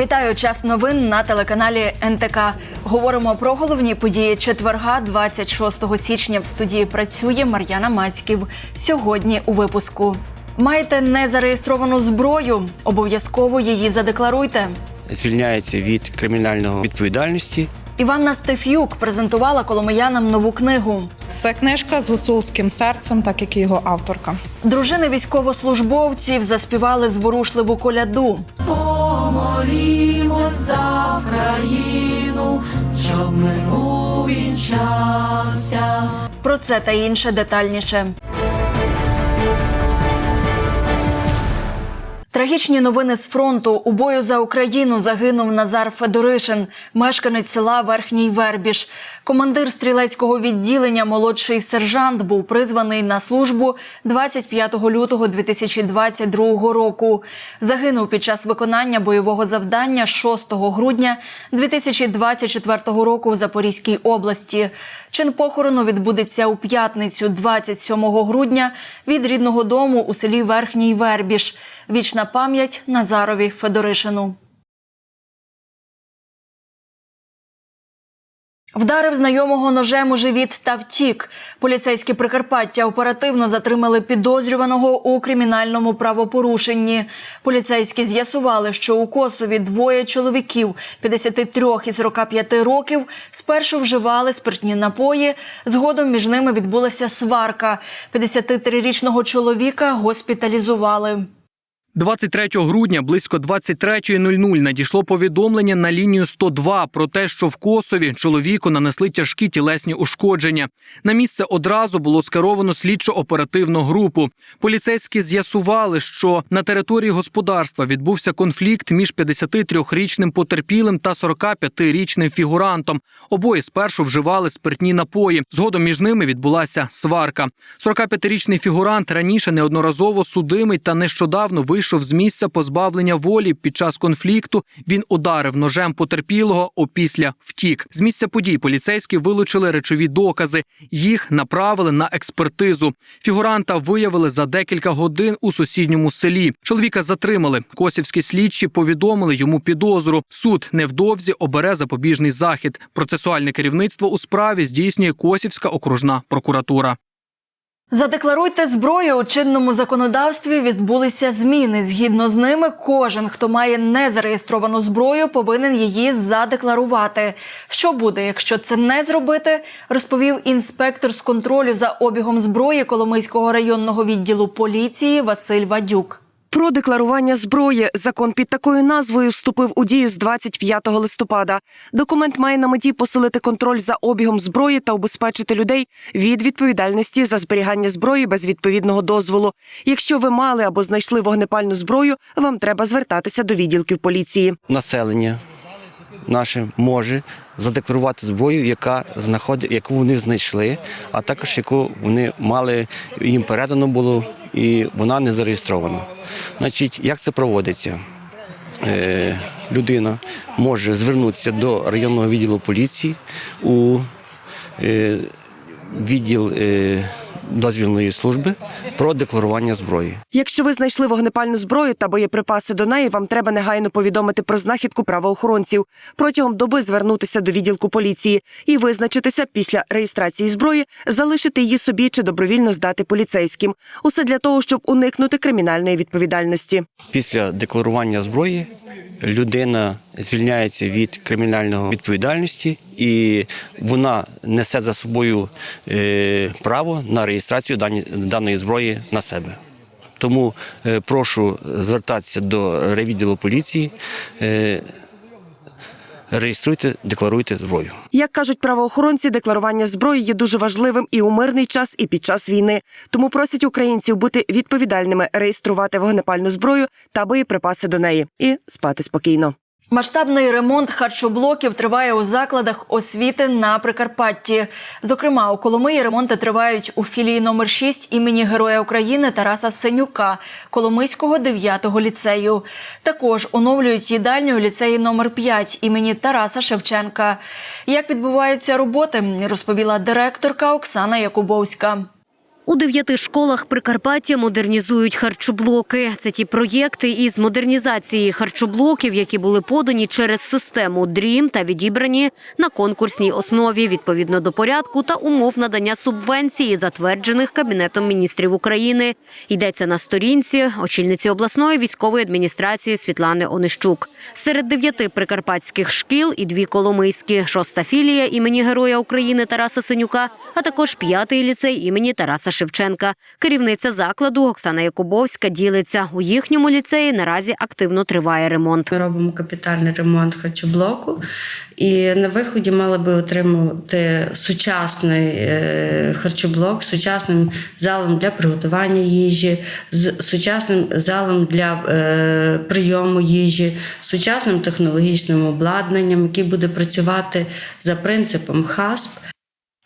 Вітаю час новин на телеканалі НТК. Говоримо про головні події четверга, 26 січня. В студії працює Мар'яна Мацьків. Сьогодні у випуску маєте незареєстровану зброю. Обов'язково її задекларуйте. звільняється від кримінальної відповідальності. Іванна Стеф'юк презентувала коломиянам нову книгу. Це книжка з гуцулським серцем, так як і його авторка. Дружини військовослужбовців заспівали зворушливу коляду. Помолімось за Україну, щоб мир увінчався. Про це та інше детальніше. Трагічні новини з фронту у бою за Україну загинув Назар Федоришин, мешканець села Верхній Вербіш. Командир стрілецького відділення, молодший сержант, був призваний на службу 25 лютого 2022 року. Загинув під час виконання бойового завдання 6 грудня 2024 року в Запорізькій області. Чин похорону відбудеться у п'ятницю, 27 грудня, від рідного дому у селі Верхній Вербіш. Вічна пам'ять Назарові Федоришину. Вдарив знайомого ножем у живіт та втік. Поліцейські Прикарпаття оперативно затримали підозрюваного у кримінальному правопорушенні. Поліцейські з'ясували, що у Косові двоє чоловіків 53 і 45 років спершу вживали спиртні напої. Згодом між ними відбулася сварка. 53-річного чоловіка госпіталізували. 23 грудня близько 23.00 надійшло повідомлення на лінію 102 про те, що в Косові чоловіку нанесли тяжкі тілесні ушкодження. На місце одразу було скеровано слідчо-оперативну групу. Поліцейські з'ясували, що на території господарства відбувся конфлікт між 53-річним потерпілим та 45-річним фігурантом. Обоє спершу вживали спиртні напої. Згодом між ними відбулася сварка. 45-річний фігурант раніше неодноразово судимий та нещодавно вийшов з місця позбавлення волі. Під час конфлікту він ударив ножем потерпілого, опісля втік. З місця подій поліцейські вилучили речові докази. Їх направили на експертизу. Фігуранта виявили за декілька годин у сусідньому селі. Чоловіка затримали. Косівські слідчі повідомили йому підозру. Суд невдовзі обере запобіжний захід. Процесуальне керівництво у справі здійснює Косівська окружна прокуратура. Задекларуйте зброю у чинному законодавстві. Відбулися зміни. Згідно з ними, кожен, хто має незареєстровану зброю, повинен її задекларувати. Що буде, якщо це не зробити, розповів інспектор з контролю за обігом зброї Коломийського районного відділу поліції Василь Вадюк. Про декларування зброї закон під такою назвою вступив у дію з 25 листопада. Документ має на меті посилити контроль за обігом зброї та убезпечити людей від відповідальності за зберігання зброї без відповідного дозволу. Якщо ви мали або знайшли вогнепальну зброю, вам треба звертатися до відділків поліції. Населення наше може задекларувати зброю, яка знаходить, яку вони знайшли, а також яку вони мали, їм передано було, і вона не зареєстрована. Значить, як це проводиться? Е, людина може звернутися до районного відділу поліції у е, відділ е, дозвільної служби про декларування зброї. Якщо ви знайшли вогнепальну зброю та боєприпаси до неї, вам треба негайно повідомити про знахідку правоохоронців. Протягом доби звернутися до відділку поліції і визначитися після реєстрації зброї, залишити її собі чи добровільно здати поліцейським. Усе для того, щоб уникнути кримінальної відповідальності. Після декларування зброї людина звільняється від кримінальної відповідальності і вона несе за собою е, право на реєстрацію даної зброї на себе. Тому е, прошу звертатися до райвідділу поліції. е, Реєструйте, декларуйте зброю. Як кажуть правоохоронці, декларування зброї є дуже важливим і у мирний час, і під час війни. Тому просять українців бути відповідальними, реєструвати вогнепальну зброю та боєприпаси до неї і спати спокійно. Масштабний ремонт харчоблоків триває у закладах освіти на Прикарпатті. Зокрема, у Коломиї ремонти тривають у філії номер 6 імені Героя України Тараса Сенюка Коломийського 9-го ліцею. Також оновлюють їдальню ліцеї номер 5 імені Тараса Шевченка. Як відбуваються роботи, розповіла директорка Оксана Якубовська. У дев'яти школах Прикарпаття модернізують харчоблоки. Це ті проєкти із модернізації харчоблоків, які були подані через систему ДРІМ та відібрані на конкурсній основі відповідно до порядку та умов надання субвенції, затверджених Кабінетом міністрів України. Йдеться на сторінці очільниці обласної військової адміністрації Світлани Онищук. Серед дев'яти прикарпатських шкіл і дві коломийські, шоста філія імені Героя України Тараса Синюка, а також п'ятий ліцей імені Тараса Шевченка. Керівниця закладу Оксана Якубовська ділиться. У їхньому ліцеї наразі активно триває ремонт. Ми робимо капітальний ремонт харчоблоку, і на виході мали би отримати сучасний е, харчоблок сучасним залом для приготування їжі, з сучасним залом для е, прийому їжі, сучасним технологічним обладнанням, який буде працювати за принципом ХАСП.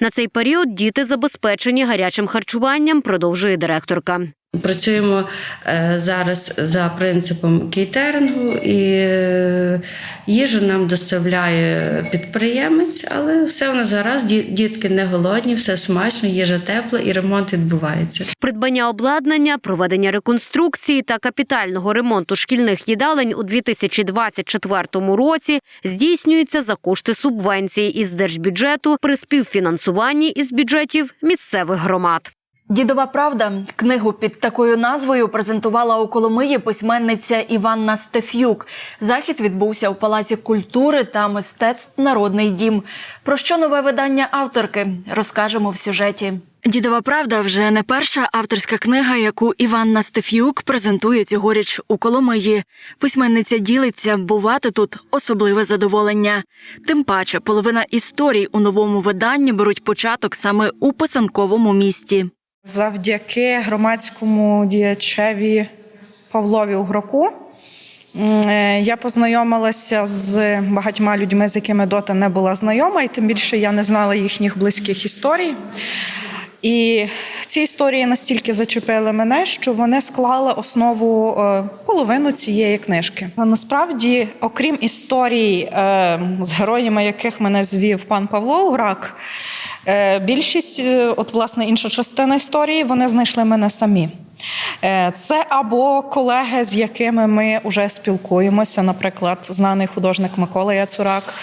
На цей період діти забезпечені гарячим харчуванням, продовжує директорка. Працюємо е, зараз за принципом кейтерингу, і е, їжу нам доставляє підприємець, але все у нас гаразд, дітки не голодні, все смачно, їжа тепла і ремонт відбувається. Придбання обладнання, проведення реконструкції та капітального ремонту шкільних їдалень у 2024 році здійснюється за кошти субвенції із держбюджету при співфінансуванні із бюджетів місцевих громад. Дідова правда книгу під такою назвою презентувала у Коломиї письменниця Іванна Стеф'юк. Захід відбувся у Палаці культури та мистецтв Народний дім. Про що нове видання авторки розкажемо в сюжеті. Дідова правда вже не перша авторська книга, яку Іванна Стеф'юк презентує цьогоріч у Коломиї. Письменниця ділиться, бувати тут особливе задоволення. Тим паче, половина історій у новому виданні беруть початок саме у писанковому місті. Завдяки громадському діячеві Павлові Угроку е, я познайомилася з багатьма людьми, з якими дота не була знайома, і тим більше я не знала їхніх близьких історій. І ці історії настільки зачепили мене, що вони склали основу е, половину цієї книжки. Насправді, окрім історій, е, з героями яких мене звів пан Павло Уграк, е, більшість, е, от власне інша частина історії, вони знайшли мене самі. Е, Це або колеги, з якими ми вже спілкуємося, наприклад, знаний художник Микола Яцурак, е,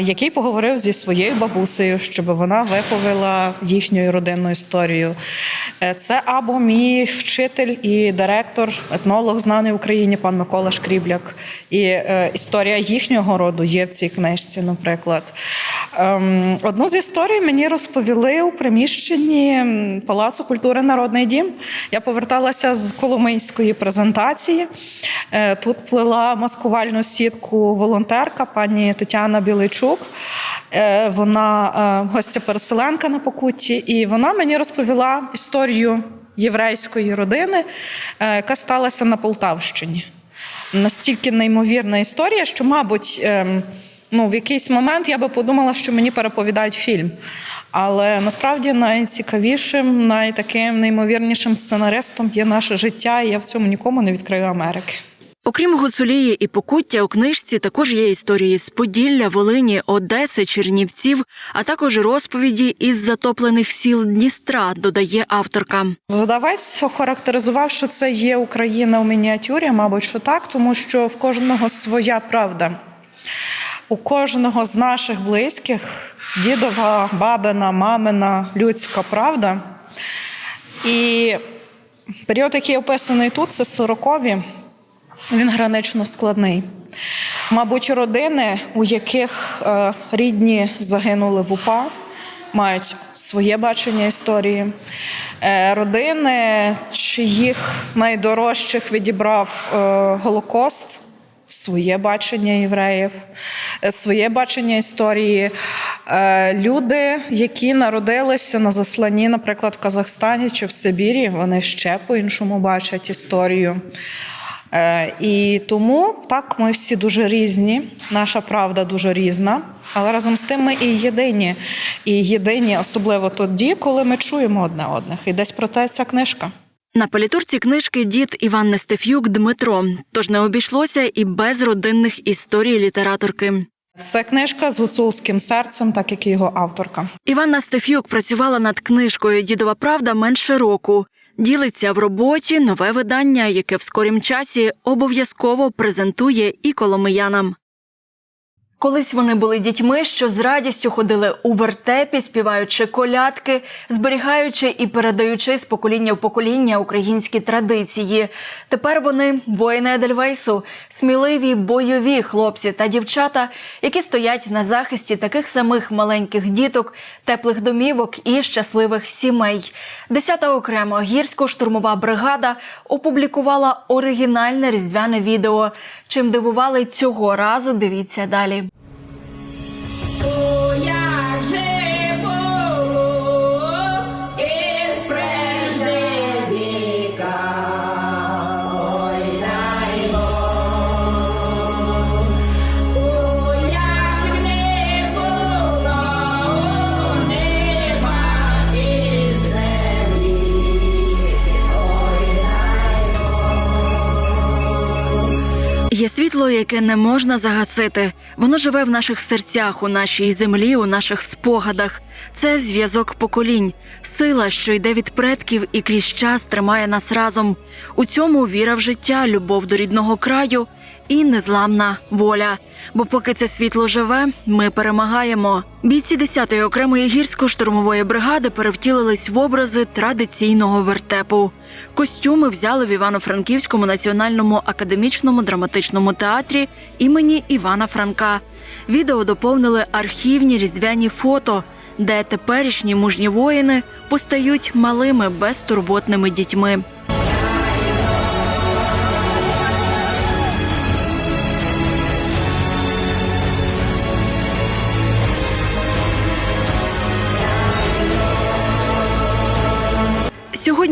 який поговорив зі своєю бабусею, щоб вона виповіла їхню родинну історію. Е, Це або мій вчитель і директор, етнолог, знаний в Україні, пан Микола Шкрібляк. І е, історія їхнього роду є в цій книжці, наприклад. Ем, Одну з історій мені розповіли у приміщенні Палацу культури Народний дім. Я поверталася з Коломийської презентації. Е, Тут плела маскувальну сітку волонтерка пані Тетяна Білийчук. Е, Вона е, гостя переселенка на Покутті, і вона мені розповіла історію єврейської родини, е, яка сталася на Полтавщині. Настільки неймовірна історія, що, мабуть, ем, ну, в якийсь момент я би подумала, що мені переповідають фільм. Але насправді найцікавішим, найтаким неймовірнішим сценаристом є наше життя, і я в цьому нікому не відкрию Америки. Окрім Гуцулії і Покуття, у книжці також є історії з Поділля, Волині, Одеси, Чернівців, а також розповіді із затоплених сіл Дністра, додає авторка. Видавець охарактеризував, що це є Україна в мініатюрі, мабуть, що так, тому що в кожного своя правда. У кожного з наших близьких дідова, бабина, мамина, людська правда. І період, який описаний тут, це 40-ві, він гранично складний. Мабуть, родини, у яких е, рідні загинули в УПА, мають своє бачення історії. Е, родини, чиїх найдорожчих відібрав е, Голокост, своє бачення євреїв, е, своє бачення історії. Е, Люди, які народилися на засланні, наприклад, в Казахстані чи в Сибірі, вони ще по-іншому бачать історію. Е, І тому так ми всі дуже різні, наша правда дуже різна, але разом з тим ми і єдині. І єдині, особливо тоді, коли ми чуємо одне одних. І десь про те ця книжка. На політурці книжки дід Іван Нестеф'юк Дмитро. Тож не обійшлося і без родинних історій літераторки. Це книжка з гуцулським серцем, так як і його авторка. Іванна Стефюк працювала над книжкою Дідова правда менше року. Ділиться в роботі нове видання, яке в скорім часі обов'язково презентує і коломиянам. Колись вони були дітьми, що з радістю ходили у вертепі, співаючи колядки, зберігаючи і передаючи з покоління в покоління українські традиції. Тепер вони воїни Едельвейсу, сміливі, бойові хлопці та дівчата, які стоять на захисті таких самих маленьких діток, теплих домівок і щасливих сімей. Десята окрема гірсько-штурмова бригада опублікувала оригінальне різдвяне відео. Чим дивували цього разу, дивіться далі. Є світло, яке не можна загасити. Воно живе в наших серцях, у нашій землі, у наших спогадах. Це зв'язок поколінь, сила, що йде від предків і крізь час тримає нас разом. У цьому віра в життя, любов до рідного краю і незламна воля. Бо поки це світло живе, ми перемагаємо. Бійці 10-ї окремої гірсько-штурмової бригади перевтілились в образи традиційного вертепу. Костюми взяли в Івано-Франківському національному академічному драматичному театрі імені Івана Франка. Відео доповнили архівні різдвяні фото, де теперішні мужні воїни постають малими безтурботними дітьми.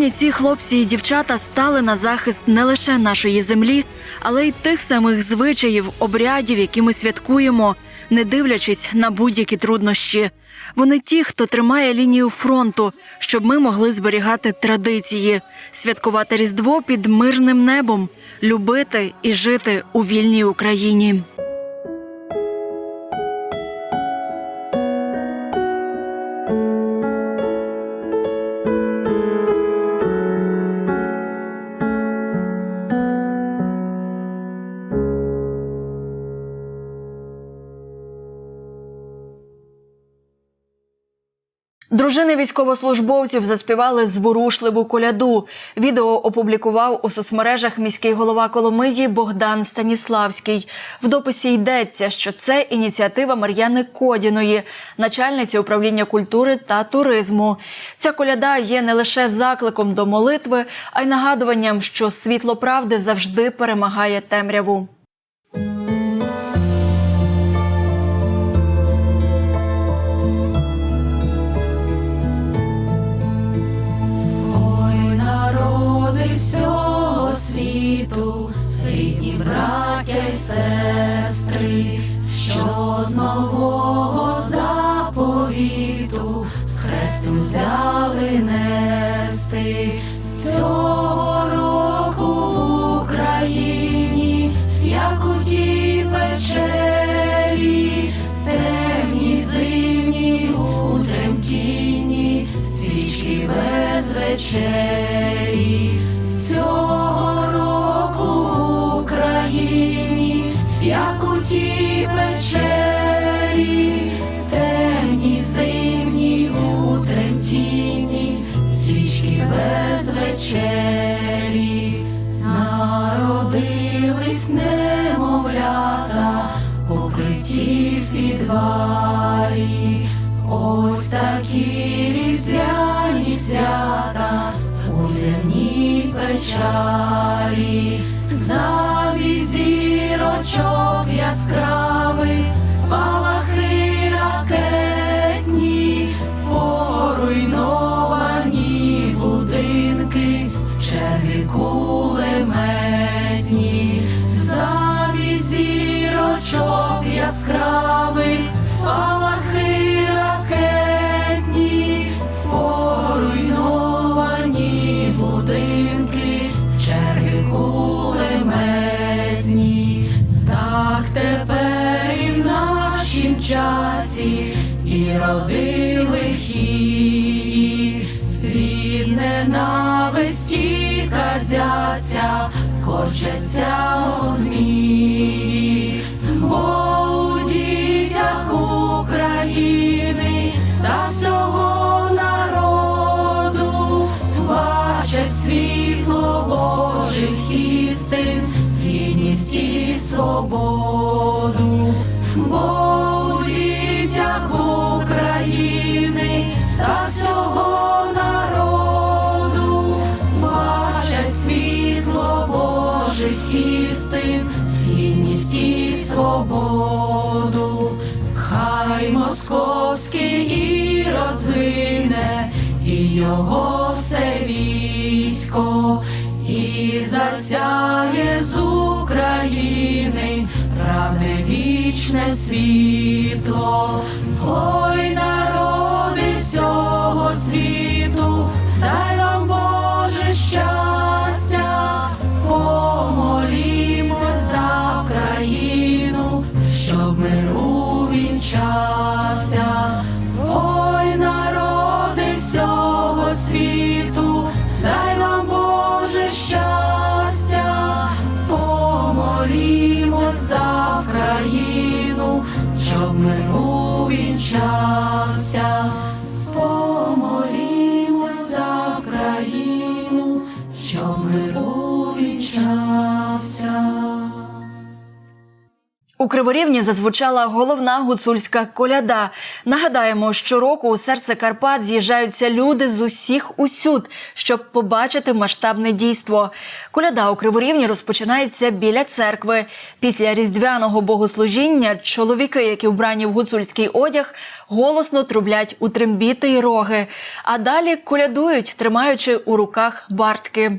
Сьогодні ці хлопці і дівчата стали на захист не лише нашої землі, але й тих самих звичаїв, обрядів, які ми святкуємо, не дивлячись на будь-які труднощі. Вони ті, хто тримає лінію фронту, щоб ми могли зберігати традиції, святкувати Різдво під мирним небом, любити і жити у вільній Україні. Дружини військовослужбовців заспівали зворушливу коляду. Відео опублікував у соцмережах міський голова Коломиї Богдан Станіславський. В дописі йдеться, що це ініціатива Мар'яни Кодіної, начальниці управління культури та туризму. Ця коляда є не лише закликом до молитви, а й нагадуванням, що світло правди завжди перемагає темряву. Світу, рідні браття й сестри, що з нового заповіту хрест взяли нести цього року в Україні, як у тій печері, темній зимній у тремтінні, свічки без вечері. В підвалі. Ось такі різдвяні свята у земній печалі, замість зірочок яскравих, спалахи роди лихі, від ненависті казяться, корчаться у змії, бо у дітях України та всього народу бачать світло Божих істин, гідність і свободу, У Криворівні зазвучала головна гуцульська коляда. Нагадаємо, щороку у серце Карпат з'їжджаються люди з усіх усюд, щоб побачити масштабне дійство. Коляда у Криворівні розпочинається біля церкви. Після різдвяного богослужіння чоловіки, які вбрані в гуцульський одяг, голосно трублять у трембіти й роги. А далі колядують, тримаючи у руках бартки.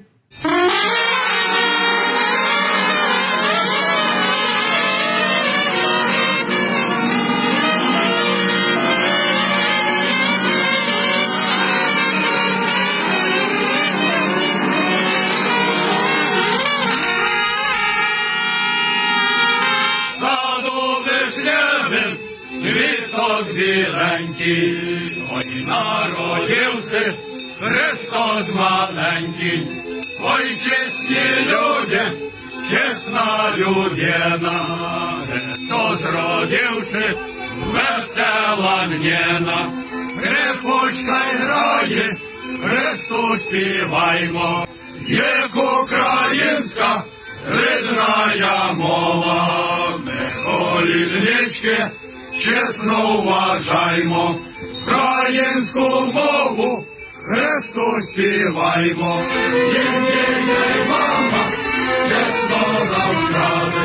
Біленький, ой народився Христос маленький, ой чесні люди, чесна людина, Христос родився, весела днєна, Грифочка грає, Христу співаймо, як українська рідная мова, ми коліннички чесно вважаймо, українську мову Христу співаймо, Єдине мама, чесно навчали,